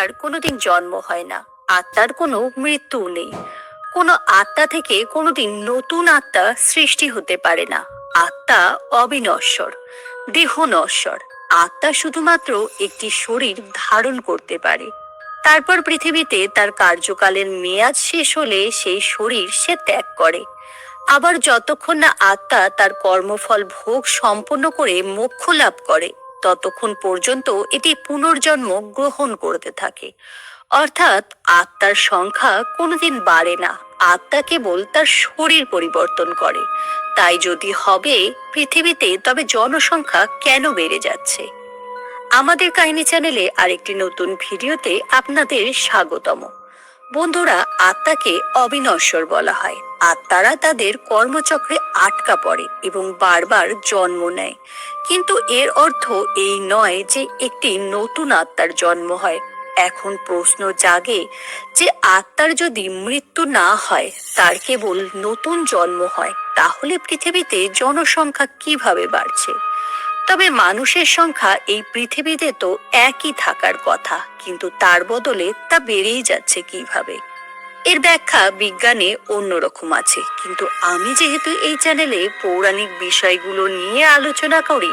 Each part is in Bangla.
আত্মার কোনোদিন জন্ম হয় না। আত্মার কোনো মৃত্যু নেই। কোনো আত্মা থেকে কোনোদিন নতুন আত্মা সৃষ্টি হতে পারে না। আত্মা অবিনশ্বর দেহ নশ্বর আত্মা শুধুমাত্র একটি শরীর ধারণ করতে পারে। তারপর পৃথিবীতে তার কার্যকালের মেয়াদ শেষ হলে সেই শরীর সে ত্যাগ করে। আবার যতক্ষণ না আত্মা তার কর্মফল ভোগ সম্পন্ন করে, মোক্ষ লাভ করে। ততক্ষণ পর্যন্ত এটি পুনর্জন্ম গ্রহণ করতে থাকে। অর্থাৎ আত্মার সংখ্যা কোনোদিন বাড়ে না। আত্মা কেবল তার শরীর পরিবর্তন করে। তাই যদি হবে পৃথিবীতে, তবে জনসংখ্যা কেন বেড়ে যাচ্ছে? আমাদের কাহিনী চ্যানেলে আরেকটি নতুন ভিডিওতে আপনাদের স্বাগতম। বন্ধুরা, আত্মাকে অবিনশ্বর বলা হয়। আত্মারা তাদের কর্মচক্রে আটকা পড়ে এবং বারবার জন্ম নেয়। কিন্তু এর অর্থ এই নয় যে একটি নতুন আত্মার জন্ম হয়। এখন প্রশ্ন জাগে যে আত্মার যদি মৃত্যু না হয়, তার কেবল নতুন জন্ম হয়, তাহলে পৃথিবীতে জনসংখ্যা কীভাবে বাড়ছে? তবে মানুষের সংখ্যা এই পৃথিবীতে তো একই থাকার কথা, কিন্তু তার বদলে তা বেড়েই যাচ্ছে কীভাবে? এর ব্যাখ্যা বিজ্ঞানে অন্যরকম আছে। কিন্তু আমি যেহেতু এই চ্যানেলে পৌরাণিক বিষয়গুলো নিয়ে আলোচনা করি,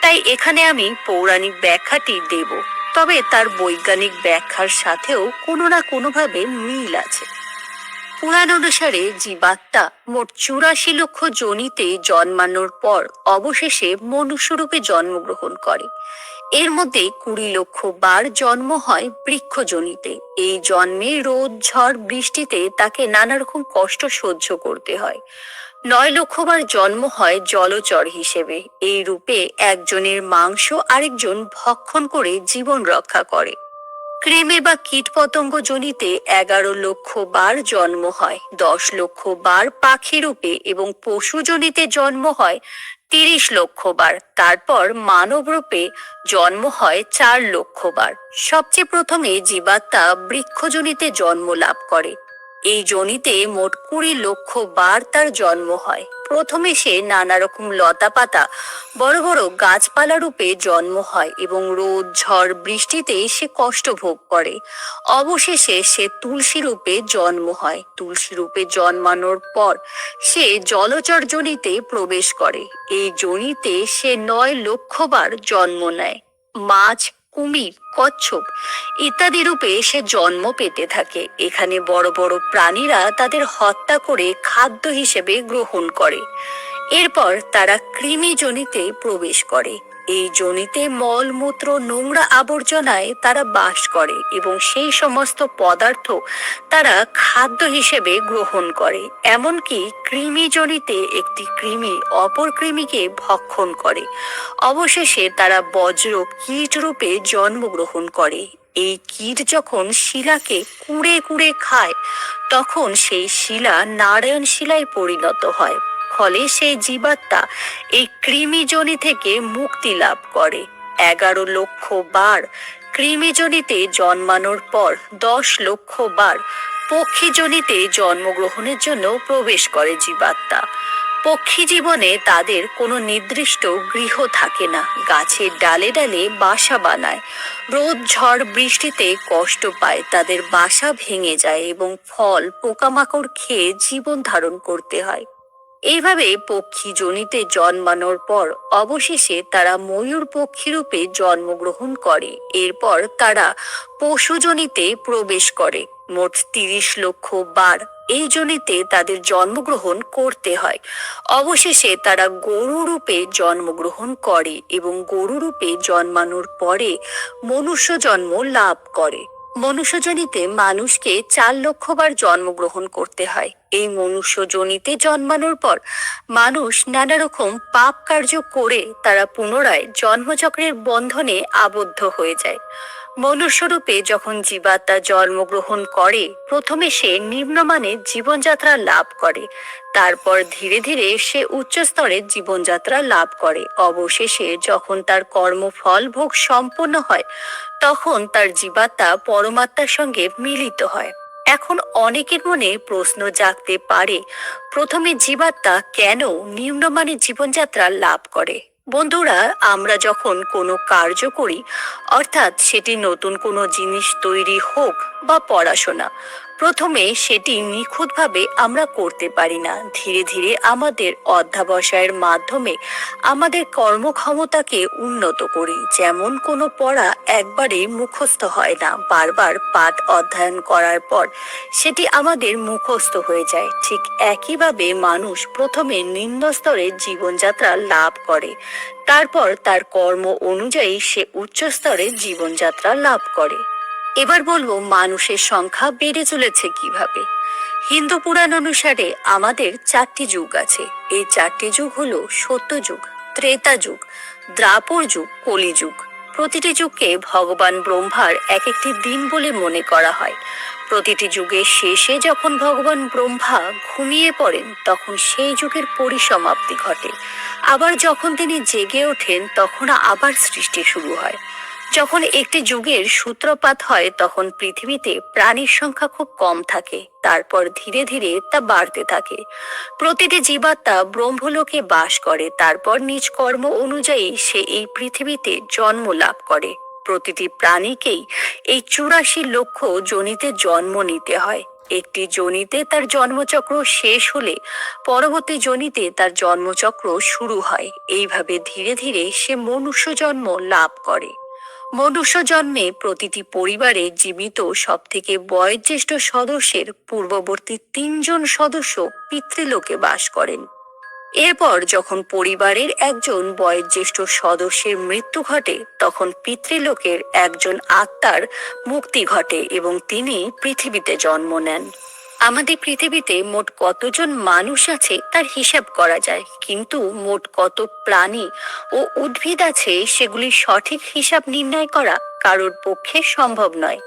তাই এখানে আমি পৌরাণিক ব্যাখ্যাটি দেব। তবে তার বৈজ্ঞানিক ব্যাখ্যার সাথেও কোনো না কোনোভাবে মিল আছে। পুরাণ অনুসারে জীবাত্মা মোট চুরাশি লক্ষ জনিতে জন্মানোর পর অবশেষে মনুষ্যরূপে জন্মগ্রহণ করে। এর মধ্যে কুড়ি লক্ষ বার জন্ম হয় বৃক্ষজনিতে এই জন্মে রোদ, ঝড়, বৃষ্টিতে তাকে নানা রকম কষ্ট সহ্য করতে হয়। নয় লক্ষবার জন্ম হয় জলচর হিসেবে। এই রূপে একজনের মাংস আরেকজন ভক্ষণ করে জীবন রক্ষা করে। ক্রেমে বা কীট পতঙ্গ জনিতে এগারো লক্ষ বার জন্ম হয়, দশ লক্ষ বার পাখি রূপে এবং পশু জনিতে জন্ম হয় তিরিশ লক্ষ বার। তারপর মানব রূপে জন্ম হয় চার লক্ষ বার। সবচেয়ে প্রথমে জীবাত্মা বৃক্ষজনিতে জন্ম লাভ করে। এই জনিতে মোট কুড়ি লক্ষ বার তার জন্ম হয়। প্রথমে সে নানা রকম লতা পাতা বড় বড় গাছপালা রূপে জন্ম হয় এবং রোদ, ঝড়, বৃষ্টিতে সে কষ্ট ভোগ করে। অবশেষে সে তুলসী রূপে জন্ম হয়। তুলসী রূপে জন্মানোর পর সে জলচর জনিতে প্রবেশ করে। এই জনিতে সে নয় লক্ষবার জন্ম নেয়। মাছ কুমির, কচ্ছপ ইত্যাদি রূপে সে জন্ম পেতে থাকে। এখানে বড় বড় প্রাণীরা তাদের হত্যা করে খাদ্য হিসেবে গ্রহণ করে। এরপর তারা কৃমিজনিতে প্রবেশ করে। এই জনিতে মলমূত্র নোংরা আবর্জনায় তারা বাস করে এবং সেই সমস্ত পদার্থ তারা খাদ্য হিসেবে গ্রহণ করে, এমনকি কৃমি জনিতে একটি কৃমি অপর কৃমিকে ভক্ষণ করে। অবশেষে তারা বজ্র কীট রূপে জন্মগ্রহণ করে। এই কীট যখন শিলাকে কুড়ে কুড়ে খায়, তখন সেই শিলা নারায়ণ শিলায় পরিণত হয়। ফলে সেই জীবাত্মা এই কৃমিজনি থেকে মুক্তি লাভ করে। এগারো লক্ষ বার কৃমিজনিতে জন্মানোর পর দশ লক্ষ বার পক্ষীজনিতে জন্মগ্রহণের জন্য প্রবেশ করে জীবাত্মা। পক্ষী জীবনে তাদের কোনো নির্দিষ্ট গৃহ থাকে না। গাছের ডালে ডালে বাসা বানায়। রোদ, ঝড়, বৃষ্টিতে কষ্ট পায়। তাদের বাসা ভেঙে যায় এবং ফল, পোকামাকড় খেয়ে জীবন ধারণ করতে হয়। এইভাবে পক্ষী জনিতে জন্মানোর পর অবশেষে তারা ময়ূর পক্ষী রূপে জন্মগ্রহণ করে। এরপর তারা পশুজনিতে প্রবেশ করে। মোট তিরিশ লক্ষ বার এই জনিতে তাদের জন্মগ্রহণ করতে হয়। অবশেষে তারা গরু রূপে জন্মগ্রহণ করে এবং গরু রূপে জন্মানোর পরে মনুষ্য জন্ম লাভ করে। মনুষ্যজনিতে মানুষকে চার লক্ষবার জন্মগ্রহণ করতে হয়। এই মনুষ্যজনিতে জন্মানোর পর মানুষ নানা রকম পাপ কার্য করে তারা পুনরায় জন্মচক্রের বন্ধনে আবদ্ধ হয়ে যায়। মনুষ্যরূপে যখন জীবাত্মা জন্মগ্রহণ করে, প্রথমে সে নিম্নমানের জীবনযাত্রা লাভ করে, তারপর ধীরে ধীরে সে উচ্চ স্তরের জীবনযাত্রা লাভ করে। অবশেষে যখন তার কর্মফল ভোগ সম্পন্ন হয়, তখন তার জীবাত্মা পরমাত্মার সঙ্গে মিলিত হয়। এখন অনেকের মনে প্রশ্ন জাগতে পারে, প্রথমে জীবাত্মা কেন নিম্নমানের জীবনযাত্রা লাভ করে? বন্ধুরা, আমরা যখন কোনো কার্য করি, অর্থাৎ সেটি নতুন কোনো জিনিস তৈরি হোক বা পড়াশোনা। প্রথমে সেটি নিখুঁতভাবে আমরা করতে পারি না। ধীরে ধীরে আমাদের অধ্যাবসায়ের মাধ্যমে আমাদের কর্মক্ষমতাকে উন্নত করি। যেমন কোনো পড়া একবারে মুখস্থ হয় না। বারবার পাঠ অধ্যয়ন করার পর সেটি আমাদের মুখস্থ হয়ে যায়। ঠিক একইভাবে মানুষ প্রথমে নিম্ন স্তরের জীবনযাত্রা লাভ করে। তারপর তার কর্ম অনুযায়ী সে উচ্চ স্তরের জীবনযাত্রা লাভ করে। এবার বলব, মানুষের সংখ্যা বেড়ে চলেছে কীভাবে? হিন্দু পুরাণ অনুসারে আমাদের চারটি যুগ আছে। এই চারটি যুগ হলো সত্য যুগ, ত্রেতা যুগ, দ্রাপর যুগ কলিযুগ প্রতিটি যুগকে ভগবান ব্রহ্মার এক একটি দিন বলে মনে করা হয়। প্রতিটি যুগের শেষে যখন ভগবান ব্রহ্মা ঘুমিয়ে পড়েন, তখন সেই যুগের পরিসমাপ্তি ঘটে। আবার যখন তিনি জেগে ওঠেন, তখন আবার সৃষ্টি শুরু হয়। যখন একটি যুগের সূত্রপাত হয়, তখন পৃথিবীতে প্রাণীর সংখ্যা খুব কম থাকে। তারপর ধীরে ধীরে তা বাড়তে থাকে। প্রতিটি জীবাত্মা ব্রহ্মলোকে বাস করে। তারপর নিজ কর্ম অনুযায়ী সে এই পৃথিবীতে জন্ম লাভ করে। প্রতিটি প্রাণীকেই এই চুরাশি লক্ষ জনিতে জন্ম নিতে হয়। একটি জনিতে তার জন্মচক্র শেষ হলে পরবর্তী জনিতে তার জন্মচক্র শুরু হয়। এইভাবে ধীরে ধীরে সে মনুষ্য জন্ম লাভ করে। মনুষ্য জন্মে প্রতিটি পরিবারে জীবিত সব থেকে বয়োজ্যেষ্ঠ সদস্যের পূর্ববর্তী তিনজন সদস্য পিতৃলোকে বাস করেন। এরপর যখন পরিবারের একজন বয়োজ্যেষ্ঠ সদস্যের মৃত্যু ঘটে, তখন পিতৃলোকের একজন আত্মার মুক্তি ঘটে এবং তিনি পৃথিবীতে জন্ম নেন। আমাদের পৃথিবীতে মোট কতজন মানুষ আছে তার হিসাব করা যায়। কিন্তু মোট কত প্রাণী ও উদ্ভিদ আছে সেগুলি সঠিক হিসাব নির্ণয় করা কারোর পক্ষে সম্ভব নয়।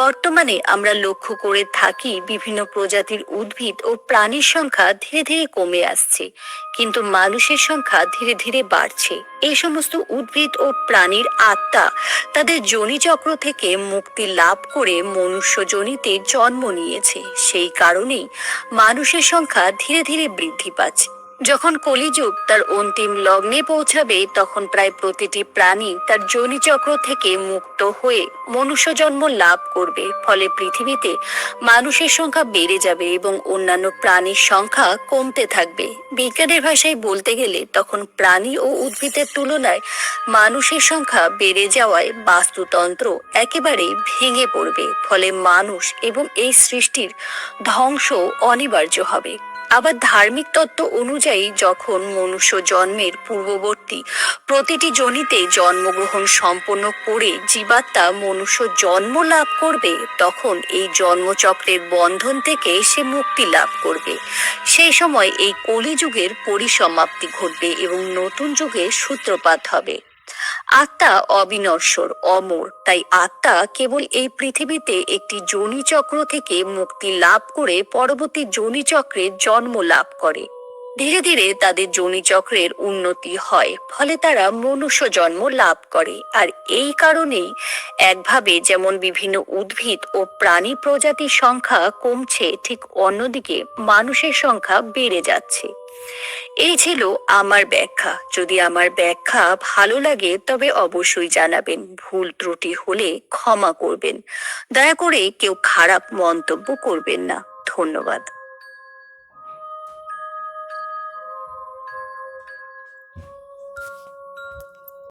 বর্তমানে আমরা লক্ষ্য করে থাকি বিভিন্ন প্রজাতির উদ্ভিদ ও প্রাণীর সংখ্যা ধীরে ধীরে কমে আসছে, কিন্তু মানুষের সংখ্যা ধীরে ধীরে বাড়ছে। এই সমস্ত উদ্ভিদ ও প্রাণীর আত্মা তাদের জনিচক্র থেকে মুক্তি লাভ করে মনুষ্য জনিতে জন্ম নিয়েছে। সেই কারণেই মানুষের সংখ্যা ধীরে ধীরে বৃদ্ধি পাচ্ছে। যখন কলিযুগ তার অন্তিম লগ্নে পৌঁছাবে, তখন প্রায় প্রতিটি প্রাণী তার যোনিচক্র থেকে মুক্ত হয়ে মনুষ্য জন্ম লাভ করবে। ফলে পৃথিবীতে মানুষের সংখ্যা বেড়ে যাবে এবং অন্যান্য প্রাণীর সংখ্যা কমতে থাকবে। বিজ্ঞানের ভাষায় বলতে গেলে, তখন প্রাণী ও উদ্ভিদের তুলনায় মানুষের সংখ্যা বেড়ে যাওয়ায় বাস্তুতন্ত্র একেবারে ভেঙে পড়বে। ফলে মানুষ এবং এই সৃষ্টির ধ্বংস অনিবার্য হবে। আবার ধার্মিক তত্ত্ব অনুযায়ী যখন মনুষ্য জন্মের পূর্ববর্তী প্রতিটি জনিতে জন্মগ্রহণ সম্পন্ন করে জীবাত্মা মনুষ্য জন্ম লাভ করবে, তখন এই জন্মচক্রের বন্ধন থেকে সে মুক্তি লাভ করবে। সেই সময় এই কলিযুগের পরিসমাপ্তি ঘটবে এবং নতুন যুগের সূত্রপাত হবে। আত্মা অবিনশ্বর, অমর। তাই আত্মা কেবল এই পৃথিবীতে একটি যোনিচক্র থেকে মুক্তি লাভ করে পরবর্তী যোনিচক্রে জন্ম লাভ করে। ধীরে ধীরে তাদের যোনিচক্রের উন্নতি হয়, ফলে তারা মনুষ্য জন্ম লাভ করে। আর এই কারণেই একভাবে যেমন বিভিন্ন উদ্ভিদ ও প্রাণী প্রজাতির সংখ্যা কমছে, ঠিক অন্যদিকে মানুষের সংখ্যা বেড়ে যাচ্ছে। এই ছিল আমার ব্যাখ্যা। যদি আমার ব্যাখ্যা ভালো লাগে, তবে অবশ্যই জানাবেন। ভুল ত্রুটি হলে ক্ষমা করবেন। দয়া করে কেউ খারাপ মন্তব্য করবেন না। ধন্যবাদ।